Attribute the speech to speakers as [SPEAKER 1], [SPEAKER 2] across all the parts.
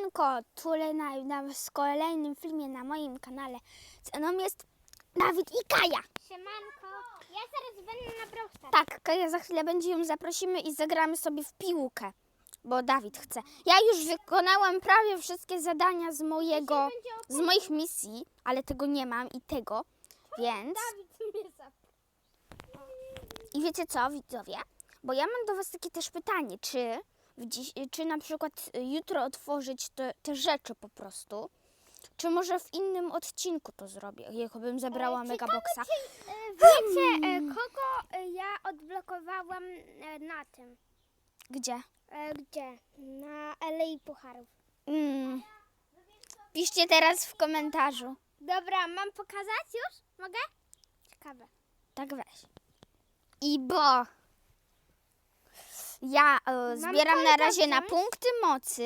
[SPEAKER 1] Siemanko, na w kolejnym filmie na moim kanale. Ze mną jest Dawid i Kaja.
[SPEAKER 2] Siemanko, ja zaraz będę na browsach.
[SPEAKER 1] Tak, Kaja za chwilę będzie ją zaprosimy i zagramy sobie w piłkę, bo Dawid chce. Ja już wykonałam prawie wszystkie zadania z mojego, z moich misji, ale tego nie mam i tego, więc...
[SPEAKER 2] Dawid mnie.
[SPEAKER 1] I wiecie co, widzowie? Bo ja mam do Was takie też pytanie, czy, dziś, czy na przykład y, jutro otworzyć te, te rzeczy po prostu, czy może w innym odcinku to zrobię, jakbym zabrała
[SPEAKER 2] E,
[SPEAKER 1] Megaboxa.
[SPEAKER 2] ciekawe, E, Wiecie, e, kogo e, ja odblokowałam e, na tym?
[SPEAKER 1] Gdzie?
[SPEAKER 2] E, Gdzie? Na Alei Pucharów.
[SPEAKER 1] Mm. Piszcie teraz w komentarzu.
[SPEAKER 2] Dobra, mam pokazać już? Mogę? Ciekawe.
[SPEAKER 1] Tak weź. I bo ja e, zbieram na razie na punkty mocy.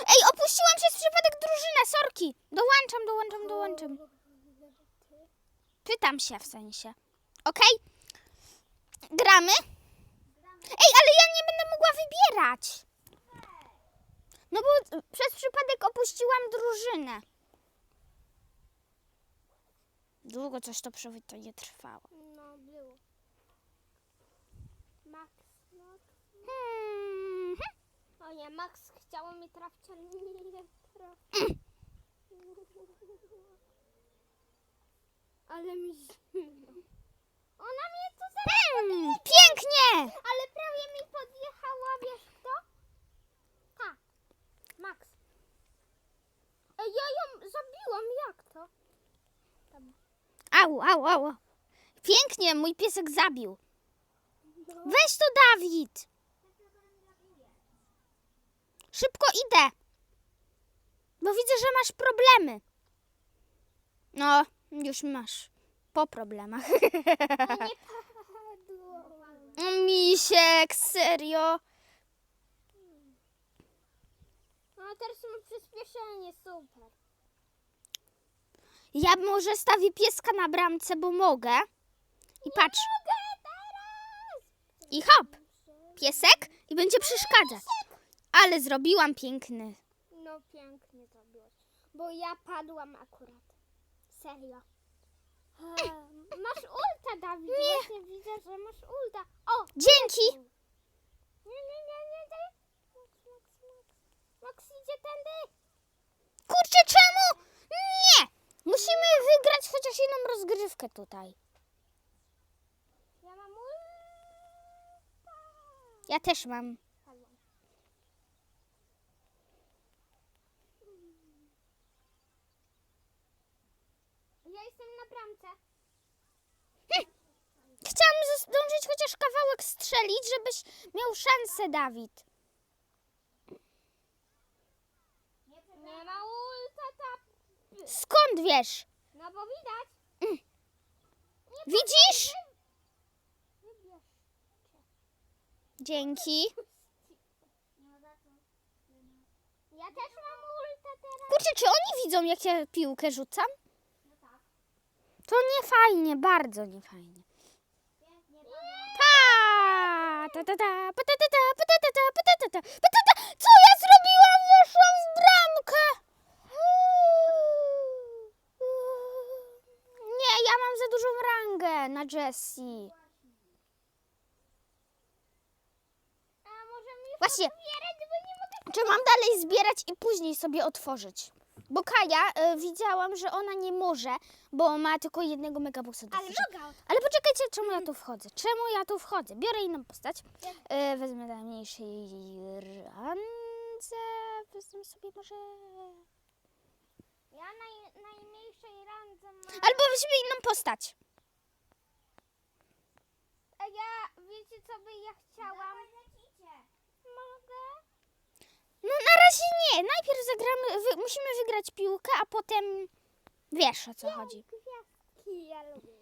[SPEAKER 1] Ej, opuściłam przez przypadek drużynę, sorki. Dołączam, dołączam, dołączam. Pytam się w sensie. Okej? Gramy? Ej, ale ja nie będę mogła wybierać. No bo przez przypadek opuściłam drużynę. Długo coś to przywitanie trwało.
[SPEAKER 2] No, było. Max, Max.
[SPEAKER 1] Hmm.
[SPEAKER 2] O nie, Max chciało mi trafić, ale nie trafił. Ale mi zimno. Ona mnie tu zaraz
[SPEAKER 1] Hmm, pięknie!
[SPEAKER 2] Ale prawie mi podjechała, wiesz kto? Ta, Max. Ej, ja ją zabiłam, jak to? Tam.
[SPEAKER 1] Au, au, au. Pięknie, mój piesek zabił.
[SPEAKER 2] No.
[SPEAKER 1] Weź to, Dawid. Szybko idę. Bo widzę, że masz problemy. No, już masz. Po problemach. Misiek, serio.
[SPEAKER 2] No teraz mam przyspieszenie, super.
[SPEAKER 1] Ja może stawię pieska na bramce, bo mogę. I patrz.
[SPEAKER 2] Mogę teraz!
[SPEAKER 1] I hop. Piesek i będzie przeszkadzać. Ale zrobiłam piękny.
[SPEAKER 2] No pięknie zrobiłeś. Bo ja padłam akurat. Serio. Masz ulta, Dawid.
[SPEAKER 1] Nie.
[SPEAKER 2] Właśnie widzę, że masz ulta. O!
[SPEAKER 1] Dzięki.
[SPEAKER 2] Nie, nie, nie, nie, nie. Max, Max, Max. Max idzie tędy.
[SPEAKER 1] Kurczę, czemu? Nie! Musimy wygrać chociaż jedną rozgrywkę tutaj.
[SPEAKER 2] Ja mam ulta.
[SPEAKER 1] Ja też mam.
[SPEAKER 2] Jestem na bramce.
[SPEAKER 1] Chciałam zdążyć chociaż kawałek strzelić, żebyś miał szansę, Dawid.
[SPEAKER 2] Nie ma ulta, ta...
[SPEAKER 1] Skąd wiesz?
[SPEAKER 2] No bo widać.
[SPEAKER 1] Widzisz?
[SPEAKER 2] Wybierz.
[SPEAKER 1] Dzięki.
[SPEAKER 2] Ja też mam ulta teraz.
[SPEAKER 1] Kurczę, czy oni widzą, jak ja piłkę rzucam? To nie fajnie, bardzo nie fajnie. Pa! Ta. Co ja zrobiłam? Weszłam w bramkę. Nie, ja mam za dużą rangę na Jessie. Właśnie. Czy mam dalej zbierać i później sobie otworzyć? Bo Kaja e, widziałam, że ona nie może, bo ma tylko jednego megabusa do
[SPEAKER 2] Ale mogę.
[SPEAKER 1] Ale poczekajcie, czemu ja tu wchodzę? Czemu ja tu wchodzę? Biorę inną postać. E, wezmę najmniejszej randze. Wezmę sobie może...
[SPEAKER 2] Ja naj, najmniejszej randze mam.
[SPEAKER 1] Albo weźmy inną postać.
[SPEAKER 2] A ja, wiecie co by ja chciałam? Mogę?
[SPEAKER 1] No na razie nie. Najpierw zagramy, wy, musimy wygrać piłkę, a potem wiesz o co chodzi.
[SPEAKER 2] Gwiazdki, ja lubię.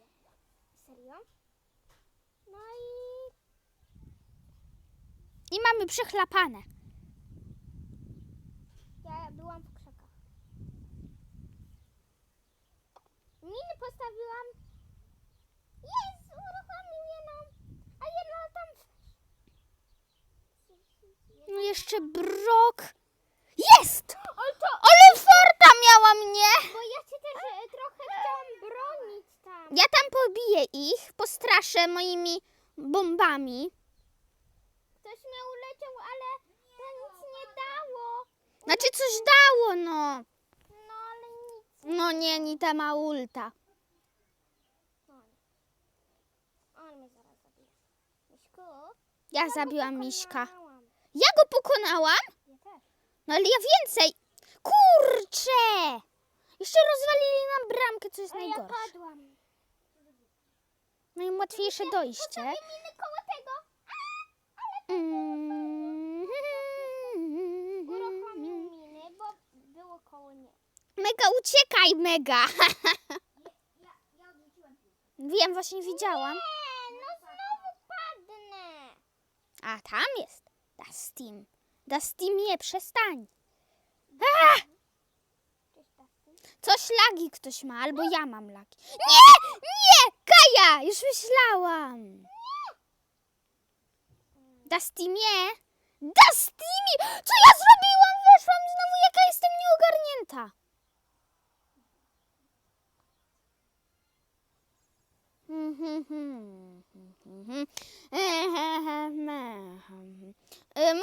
[SPEAKER 2] Serio? No i...
[SPEAKER 1] I mamy przechlapane.
[SPEAKER 2] Ja byłam w krzakach. Miny postawiłam. Jest, jeszcze Brok. Jest! Ale farta
[SPEAKER 1] miała mnie! Bo ja
[SPEAKER 2] cię
[SPEAKER 1] też e, trochę chciałam bronić tam. Ja tam pobiję ich, postraszę moimi bombami.
[SPEAKER 2] Ktoś mnie uleciał, ale to nic nie dało.
[SPEAKER 1] Znaczy coś dało, no.
[SPEAKER 2] No ale nic.
[SPEAKER 1] No nie, Nita ma ulta. Ja zabiłam Miśka. Ja go pokonałam?
[SPEAKER 2] Ja też.
[SPEAKER 1] No ale ja więcej. Kurczę! Jeszcze rozwalili nam bramkę, co jest
[SPEAKER 2] A ja
[SPEAKER 1] najgorsze.
[SPEAKER 2] padłam.
[SPEAKER 1] Najłatwiejsze dojście.
[SPEAKER 2] Postawię miny koło tego.
[SPEAKER 1] Mm.
[SPEAKER 2] Uruchomił miny, bo było koło nie.
[SPEAKER 1] Mega, uciekaj, mega!
[SPEAKER 2] Ja, ja odrzuciłem piłkę.
[SPEAKER 1] Wiem, właśnie widziałam.
[SPEAKER 2] Nie, no znowu padnę.
[SPEAKER 1] A tam jest. Dustin. Dustin, nie, przestań.
[SPEAKER 2] Dustin.
[SPEAKER 1] Coś lagi ktoś ma, albo ja mam lagi. Nie! Nie! Kaja! Już myślałam. Dustimie! Dustimie! Co ja zrobiłam? Weszłam znowu, jaka jestem nieogarnięta.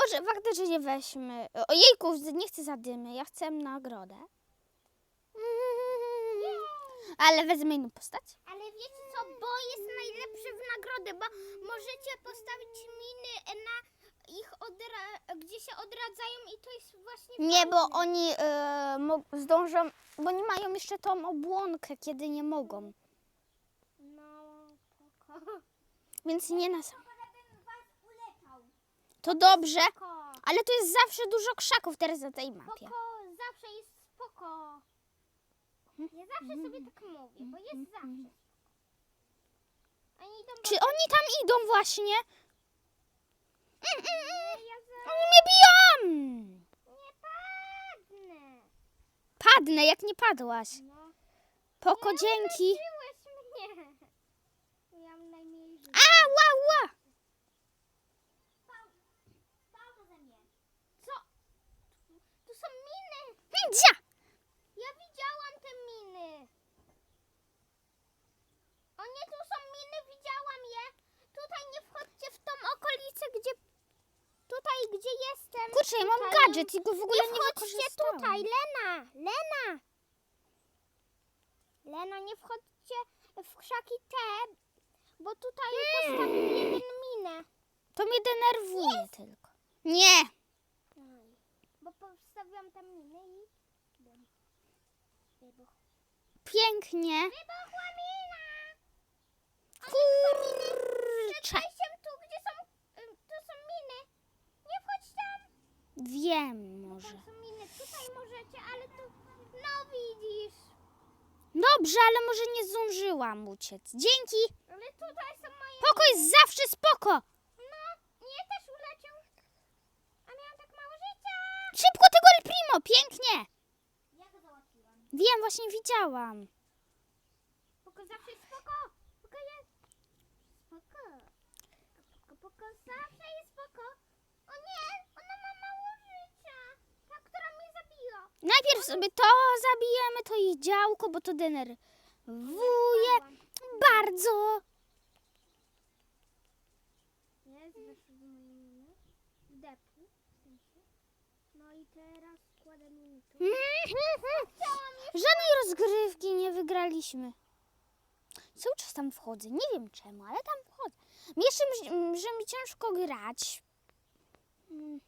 [SPEAKER 1] Może faktycznie weźmy. Ojejku, nie chcę zadymy, ja chcę nagrodę. Ale wezmę inną postać.
[SPEAKER 2] Ale wiecie co, bo jest najlepszy w nagrodę, bo możecie postawić miny na ich odra- gdzie się odradzają i to jest właśnie
[SPEAKER 1] Nie, bo
[SPEAKER 2] fajne.
[SPEAKER 1] oni mo- zdążą, bo nie mają jeszcze tą obłonkę, kiedy nie mogą.
[SPEAKER 2] No, spoko.
[SPEAKER 1] Więc nie
[SPEAKER 2] was ulepał.
[SPEAKER 1] To dobrze,
[SPEAKER 2] Spoko.
[SPEAKER 1] ale tu jest zawsze dużo krzaków teraz na tej mapie.
[SPEAKER 2] Spoko, zawsze jest spoko. Ja zawsze sobie tak mówię, bo jest zawsze spoko. Oni idą
[SPEAKER 1] Czy oni tam idą właśnie?
[SPEAKER 2] do... Ja za...
[SPEAKER 1] Oni mnie biją!
[SPEAKER 2] nie padnę.
[SPEAKER 1] Padnę, jak nie padłaś.
[SPEAKER 2] No.
[SPEAKER 1] Poko, dzięki.
[SPEAKER 2] Uleczyłeś mnie. Miałam najmniej życia.
[SPEAKER 1] A, ła, ła.
[SPEAKER 2] Co? Tu są
[SPEAKER 1] Dzia!
[SPEAKER 2] Ja widziałam te miny. O nie, tu są miny, widziałam je. Tutaj nie wchodźcie w tą okolicę, gdzie... Tutaj, gdzie jestem.
[SPEAKER 1] Kurczę, ja mam
[SPEAKER 2] Tutaj.
[SPEAKER 1] gadżet i go w ogóle
[SPEAKER 2] Nie
[SPEAKER 1] nie
[SPEAKER 2] wchodźcie tutaj, Lena, Lena. Lena, nie wchodźcie w krzaki te, bo tutaj
[SPEAKER 1] Hmm.
[SPEAKER 2] postawił jeden minę.
[SPEAKER 1] To mnie denerwuje tylko. Nie!
[SPEAKER 2] Bo postawiłam tam minę i...
[SPEAKER 1] Pięknie.
[SPEAKER 2] Wybuchła mina!
[SPEAKER 1] Kurczę.
[SPEAKER 2] Przejdźcie tu, gdzie są... y, Tu są miny. Nie wchodź tam.
[SPEAKER 1] Wiem może.
[SPEAKER 2] Tam są miny. Tutaj możecie, ale tu... No widzisz.
[SPEAKER 1] Dobrze, ale może nie zdążyłam uciec. Dzięki.
[SPEAKER 2] Ale tutaj są moje...
[SPEAKER 1] Poko jest zawsze spoko.
[SPEAKER 2] No, mnie też uleciał. A miałam tak mało życia.
[SPEAKER 1] Szybko tego El Primo, pięknie. Wiem, właśnie widziałam.
[SPEAKER 2] Poko zawsze jest spoko. Poko jest. Spoko. Poko, poko zawsze jest spoko. O nie, ona ma mało życia. Ta, która mnie zabiła.
[SPEAKER 1] Najpierw sobie to zabijemy, to ich działko, bo to denerwuje bardzo.
[SPEAKER 2] Jest. Depu. No i teraz kładę miny tu.
[SPEAKER 1] Żadnej rozgrywki nie wygraliśmy. Cały czas tam wchodzę, nie wiem czemu, ale tam wchodzę. Jeszcze, że mi ciężko grać. Mm.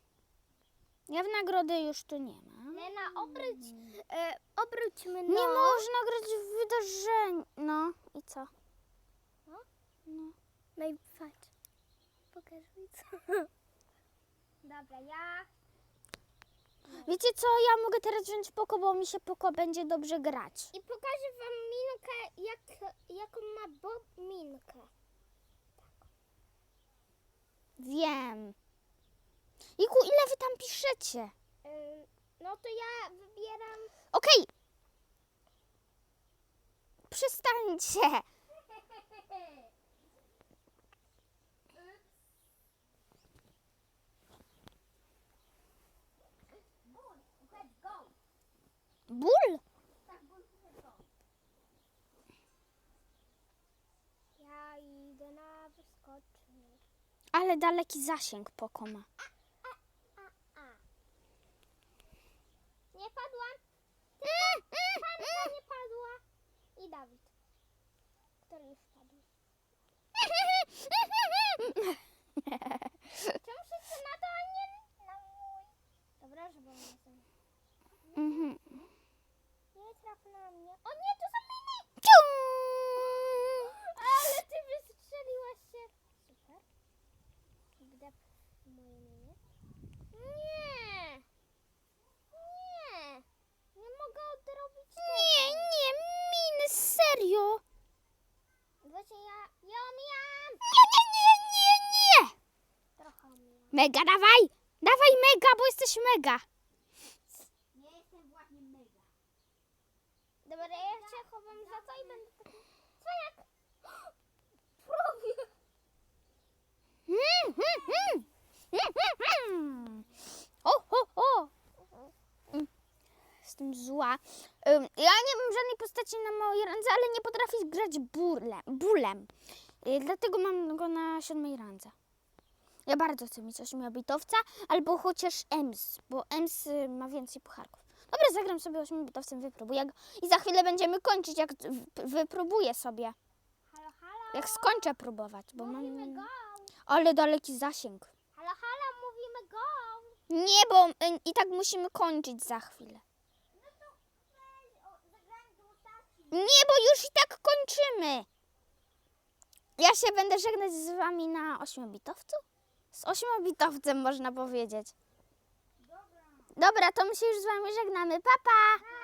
[SPEAKER 1] Ja w nagrodę już tu nie ma.
[SPEAKER 2] Lena, obróć, e, obróćmy no.
[SPEAKER 1] Nie można grać w wydarzeniu. No i co?
[SPEAKER 2] No?
[SPEAKER 1] No.
[SPEAKER 2] No i patrz. Pokaż mi co. Dobra, ja...
[SPEAKER 1] Wiecie co, ja mogę teraz wziąć poko, bo mi się poko będzie dobrze grać.
[SPEAKER 2] I pokażę wam minkę, jak, jaką ma Bob minkę.
[SPEAKER 1] Wiem. Iku, ile wy tam piszecie?
[SPEAKER 2] Ym, no to ja wybieram...
[SPEAKER 1] Okej. Przestańcie.
[SPEAKER 2] Let's go!
[SPEAKER 1] Ból?
[SPEAKER 2] Tak, go. Ja idę na
[SPEAKER 1] Ale daleki zasięg Poko ma.
[SPEAKER 2] A. Nie padłam. Tylko Hanka nie padła. I Dawid. Który już padł. Czemu wszyscy na to, a nie na mój? Dobra, żeby on nie znał.
[SPEAKER 1] Mhm.
[SPEAKER 2] Na mnie. O nie, to są miny!
[SPEAKER 1] Ciu!
[SPEAKER 2] Ale ty wystrzeliłaś się. Super. Wdep moje miny. Nie! Nie! Nie mogę odrobić
[SPEAKER 1] Nie, nie, miny, serio.
[SPEAKER 2] Właśnie ja, ja omijam!
[SPEAKER 1] Nie, nie, nie, nie, nie.
[SPEAKER 2] Trochę omijam.
[SPEAKER 1] Mega, dawaj. Dawaj mega, bo jesteś mega.
[SPEAKER 2] Nie jestem właśnie mega. Dobra, ja się chowam za to i będę
[SPEAKER 1] mm. Mm, mm, mm. O, o, o. Jestem zła. Ja nie mam żadnej postaci na małej randze, ale nie potrafię grać burlem, bólem. Y, Dlatego mam go na siódmej randze. Ja bardzo chcę mieć ośmiobitowca albo chociaż Ems, bo Ems y, ma więcej pucharków. Dobra, zagram sobie ośmiobitowcem, wypróbuję go i za chwilę będziemy kończyć, jak w- wypróbuję sobie.
[SPEAKER 2] Halo, halo!
[SPEAKER 1] Jak skończę próbować, bo
[SPEAKER 2] Mówimy
[SPEAKER 1] mam...
[SPEAKER 2] go!
[SPEAKER 1] Ale daleki zasięg.
[SPEAKER 2] Halo, halo, mówimy go!
[SPEAKER 1] Nie, bo y, i tak musimy kończyć za chwilę.
[SPEAKER 2] No to weź, o, zagrałem do stacji.
[SPEAKER 1] Nie, bo już i tak kończymy. Ja się będę żegnać z wami na ośmiobitowcu? Z ośmiobitowcem można powiedzieć. Dobra. To my się już z wami żegnamy. Pa, pa!